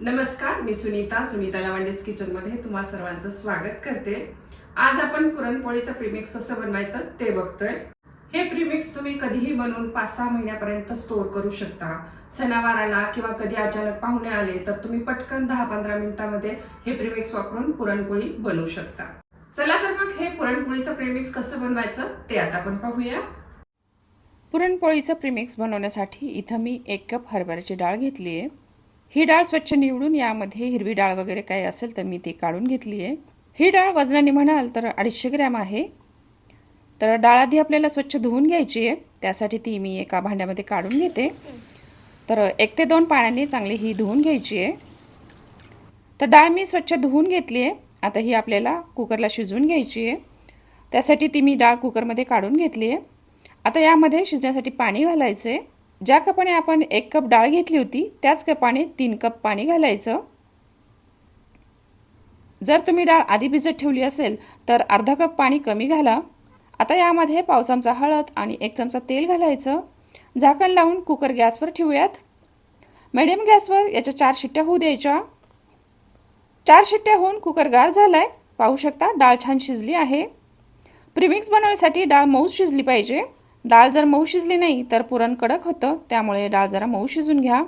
नमस्कार मी सुनीता सुनीता लावांडेच किचनमध्ये तुम्हा सर्वांचं स्वागत करते. आज आपण पुरणपोळीचं प्रीमिक्स कसं बनवायचं ते बघतोय. हे प्रीमिक्स तुम्ही कधीही बनवून पाच सहा महिन्यापर्यंत स्टोअर करू शकता. सणावाराला किंवा कधी अचानक पाहुणे आले तर तुम्ही पटकन दहा पंधरा मिनिटांमध्ये हे प्रीमिक्स वापरून पुरणपोळी बनवू शकता. चला तर मग हे पुरणपोळीचं प्रीमिक्स कसं बनवायचं ते आता आपण पाहूया. पुरणपोळीचं प्रीमिक्स बनवण्यासाठी इथं मी एक कप हरभऱ्याची डाळ घेतली आहे ही डाळ स्वच्छ निवडून यामध्ये हिरवी डाळ वगैरे काही असेल तर मी ती काढून घेतली आहे. ही डाळ वजनाने म्हणाल तर अडीचशे ग्रॅम आहे. तर डाळ आधी आपल्याला स्वच्छ धुवून घ्यायची आहे. त्यासाठी ती मी एका भांड्यामध्ये काढून घेते. तर एक ते दोन पाण्याने चांगली ही धुवून घ्यायची आहे. तर डाळ मी स्वच्छ धुवून घेतली आहे. आता ही आपल्याला कुकरला शिजवून घ्यायची आहे. त्यासाठी ती मी डाळ कुकरमध्ये काढून घेतली आहे. आता यामध्ये शिजण्यासाठी पाणी घालायचं आहे ज्या कपाने आपण एक कप डाळ घेतली होती त्याच कपाने तीन कप पाणी घालायचं. जर तुम्ही डाळ आधी भिजत ठेवली असेल तर अर्धा कप पाणी कमी घाला. आता यामध्ये पाव चमचा हळद आणि एक चमचा तेल घालायचं. झाकण लावून कुकर गॅसवर ठेवूयात. मिडियम गॅसवर याच्या चार शिट्ट्या होऊ द्यायच्या. चार शिट्ट्या होऊन कुकर गार झालाय. पाहू शकता डाळ छान शिजली आहे. प्रीमिक्स बनवण्यासाठी डाळ मऊ शिजली पाहिजे. डाळ जर मऊ शिजली नाही तर पुरण कडक होतं. त्यामुळे डाळ जरा मऊ शिजून घ्या.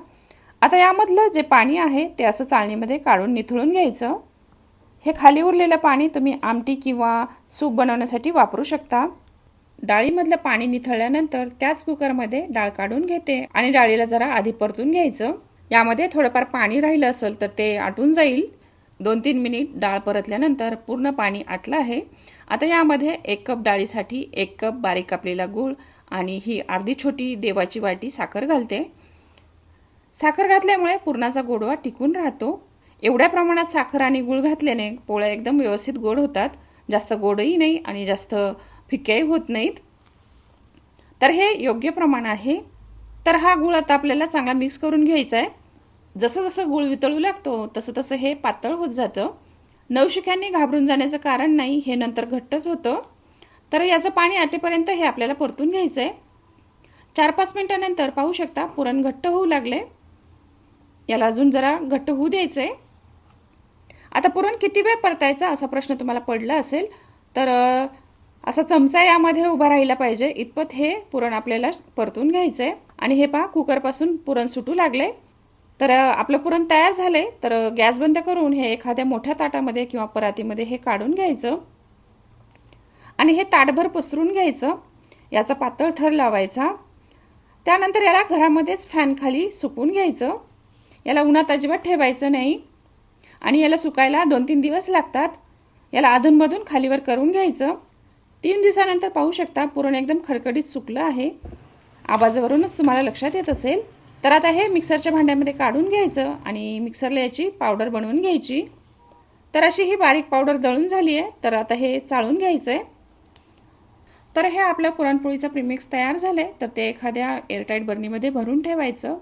आता यामधलं जे पाणी आहे ते असं चाळणीमध्ये काढून निथळून घ्यायचं. हे खाली उरलेलं पाणी तुम्ही आमटी किंवा सूप बनवण्यासाठी वापरू शकता. डाळीमधलं पाणी निथळल्यानंतर त्याच कुकरमध्ये डाळ काढून घेते आणि डाळीला जरा आधी परतून घ्यायचं. यामध्ये थोडंफार पाणी राहिलं असेल तर ते आटून जाईल. दोन तीन मिनिट डाळ परतल्यानंतर पूर्ण पाणी आटलं आहे. आता यामध्ये एक कप डाळीसाठी एक कप बारीक कापलेला गूळ आणि ही अर्धी छोटी देवाची वाटी साखर घालते. साखर घातल्यामुळे पुरणाचा गोडवा टिकून राहतो. एवढ्या प्रमाणात साखर आणि गूळ घातल्याने पोळ्या एकदम व्यवस्थित गोड होतात. जास्त गोडही नाही आणि जास्त फिक्याही होत नाहीत. तर हे योग्य प्रमाण आहे. तर हा गूळ आता आपल्याला चांगला मिक्स करून घ्यायचा आहे. जसं जसं गुळ वितळू लागतो तसं तसं हे पातळ होत जातं. नवशिक्यांनी घाबरून जाण्याचं कारण नाही हे नंतर घट्टच होतं. तर याचं पाणी आटेपर्यंत हे आपल्याला परतून घ्यायचं आहे चार पाच मिनिटानंतर पाहू शकता पुरण घट्ट होऊ लागले याला अजून जरा घट्ट होऊ द्यायचं आहे आता पुरण किती वेळ परतायचा असा प्रश्न तुम्हाला पडला असेल तर असा चमचा यामध्ये उभा राहिला पाहिजे. इतपत हे पुरण आपल्याला परतून घ्यायचं आहे आणि हे पहा कुकरपासून पुरण सुटू लागले तर आपलं पुरण तयार झालंय. तर गॅस बंद करून हे एखाद्या मोठ्या ताटामध्ये किंवा परातीमध्ये हे काढून घ्यायचं. आणि हे ताटभर पसरून घ्यायचं. याचा पातळ थर लावायचा. त्यानंतर याला घरामध्येच फॅन खाली सुकून घ्यायचं. याला उन्हात अजिबात ठेवायचं नाही. आणि याला सुकायला दोन तीन दिवस लागतात. याला अधूनमधून खालीवर करून घ्यायचं. तीन दिवसानंतर पाहू शकता पुरण एकदम खडखडीत सुकलं आहे. आवाजावरूनच तुम्हाला लक्षात येत असेल. तर आता हे मिक्सरच्या भांड्यामध्ये काढून घ्यायचं आणि मिक्सरला याची पावडर बनवून घ्यायची. तर अशी ही बारीक पावडर दळून झाली आहे. तर आता हे चाळून घ्यायचं आहे तर हे आपल्या पुरणपोळीचं प्रीमिक्स तयार झालं आहे तर ते एखाद्या एअरटाईट बर्नीमध्ये भरून ठेवायचं.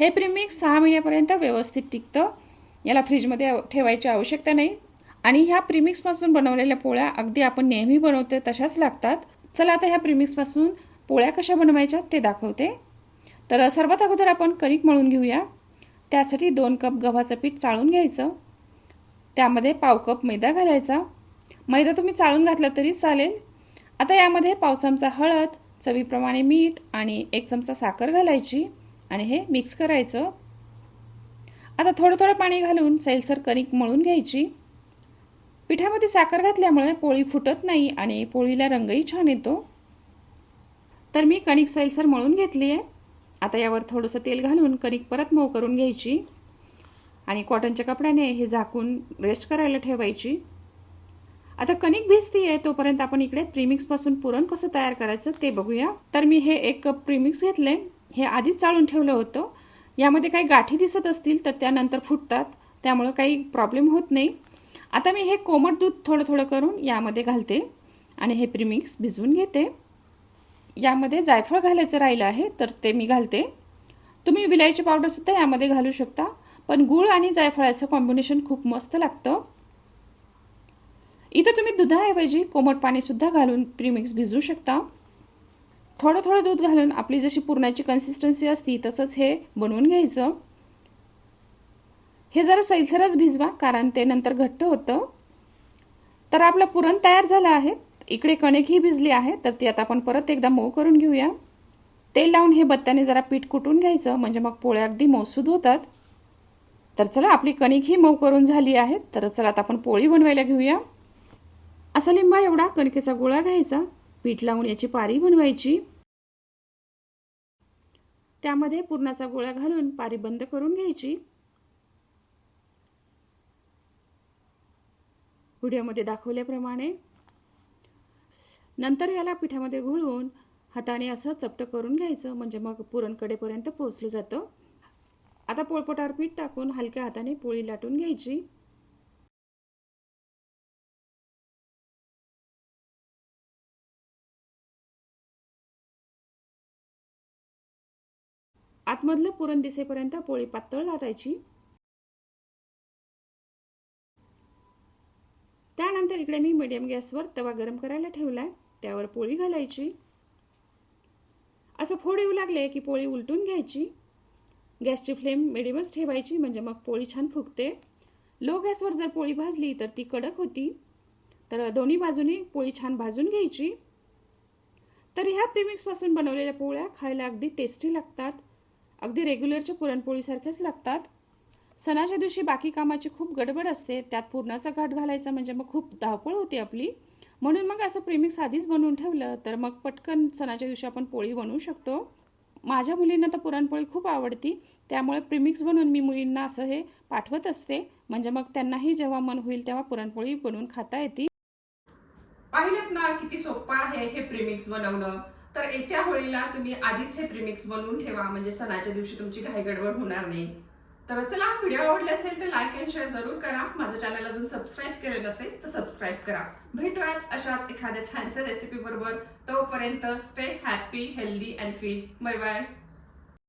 हे प्रीमिक्स सहा महिन्यापर्यंत व्यवस्थित टिकतं. याला फ्रीजमध्ये ठेवायची आवश्यकता नाही. आणि ह्या प्रीमिक्सपासून बनवलेल्या पोळ्या अगदी आपण नेहमी बनवते तशाच लागतात. चला आता ह्या प्रीमिक्सपासून पोळ्या कशा बनवायच्या ते दाखवते. तर सर्वात अगोदर आपण कणिक मळून घेऊया. त्यासाठी दोन कप गव्हाचं पीठ चाळून घ्यायचं. त्यामध्ये पाव कप मैदा घालायचा. मैदा तुम्ही चाळून घातला तरी चालेल. आता यामध्ये पाव चमचा हळद चवीप्रमाणे मीठ आणि एक चमचा साखर घालायची आणि हे मिक्स करायचं. आता थोडं थोडं पाणी घालून सैलसर कणिक मळून घ्यायची. पिठामध्ये साखर घातल्यामुळे पोळी फुटत नाही आणि पोळीला रंगही छान येतो. तर मी कणिक सैलसर मळून घेतली आहे आता यावर थोडंसं तेल घालून कणिक परत मऊ करून घ्यायची. आणि कॉटनच्या कपड्याने हे झाकून रेस्ट करायला ठेवायची. आता कणिक भिजती आहे तोपर्यंत आपण इकडे प्रीमिक्सपासून पुरण कसं तयार करायचं ते बघूया. तर मी हे एक कप प्रीमिक्स घेतले. हे आधीच चाळून ठेवलं होतं. यामध्ये काही गाठी दिसत असतील तर त्यानंतर फुटतात. त्यामुळं काही प्रॉब्लेम होत नाही. आता मी हे कोमट दूध थोडं थोडं करून यामध्ये घालते. आणि हे प्रीमिक्स भिजवून घेते. यामध्ये जायफळ घालायचं राहिलं आहे तर ते मी घालते. तुम्ही विलायची पावडरसुद्धा यामध्ये घालू शकता पण गूळ आणि जायफळाचं कॉम्बिनेशन खूप मस्त लागतं. इथं तुम्ही दुधाऐवजी कोमट पाणीसुद्धा घालून प्रीमिक्स भिजवू शकता. थोडं थोडं दूध घालून आपली जशी पुरणाची कन्सिस्टन्सी असती तसंच हे बनवून घ्यायचं. हे जरा सैलसरच भिजवा कारण ते नंतर घट्ट होतं. तर आपलं पुरण तयार झालं आहे. इकडे कणिक ही भिजली आहे तर ती आता आपण परत एकदा मऊ करून घेऊया. तेल लावून हे बत्त्याने जरा पीठ कुटून घ्यायचं म्हणजे मग पोळ्या अगदी मौसूद होतात. तर चला आपली कणिक ही मऊ करून झाली आहे तर चला आता आपण पोळी बनवायला घेऊया. असा लिंबा एवढा कणकेचा गोळा घ्यायचा पीठ लावून याची पारी बनवायची. त्यामध्ये पुरणाचा गोळा घालून पारी बंद करून घ्यायची. व्हिडिओमध्ये दाखवल्याप्रमाणे नंतर याला पिठामध्ये घोळवून हाताने असं चपट करून घ्यायचं. म्हणजे मग पुरणकडेपर्यंत पोचलं जातं. आता पोळपोटावर पीठ टाकून हलक्या हाताने पोळी लाटून घ्यायची. आतमधलं पुरण दिसेपर्यंत पोळी पातळ लाटायची. त्यानंतर इकडे मी मीडियम गॅसवर तवा गरम करायला ठेवलाय. त्यावर पोळी घालायची. असं फोड येऊ लागले की पोळी उलटून घ्यायची. गॅसची फ्लेम मिडियमच ठेवायची म्हणजे मग पोळी छान फुगते. लो गॅसवर जर पोळी भाजली तर ती कडक होती. तर दोन्ही बाजूनी पोळी छान भाजून घ्यायची. तर ह्या प्रिमिक्सपासून बनवलेल्या पोळ्या खायला अगदी टेस्टी लागतात. अगदी रेग्युलरच्या पुरणपोळीसारख्याच लागतात. सणाच्या दिवशी बाकी कामाची खूप गडबड असते. त्यात पुरणाचा घाट घालायचा म्हणजे मग खूप धावपळ होते आपली. म्हणून मग असं प्रेमिक्स आधीच बनवून ठेवलं तर मग पटकन सणाच्या दिवशी आपण पोळी बनवू शकतो. माझ्या मुलींना तर पुरणपोळी खूप आवडती त्यामुळे प्रीमिक्स बनवून मी मुलींना असं हे पाठवत असते. म्हणजे मग त्यांनाही जेव्हा मन होईल तेव्हा पुरणपोळी बनवून खाता येते पाहिलं ना किती सोपं आहे हे प्रीमिक्स बनवणं. तर येत्या होळीला तुम्ही आधीच हे प्रिमिक्स बनवून ठेवा. म्हणजे सणाच्या दिवशी तुमची काही गडबड होणार नाही. तर चला व्हिडिओ आवडले असेल तर लाईक अँड शेअर जरूर करा. माझं चॅनल अजून सबस्क्राईब केलेलं असेल तर सबस्क्राईब करा. भेटूयात अशाच एखाद्या छानशा रेसिपी बरोबर. तोपर्यंत stay happy healthy and fit bye bye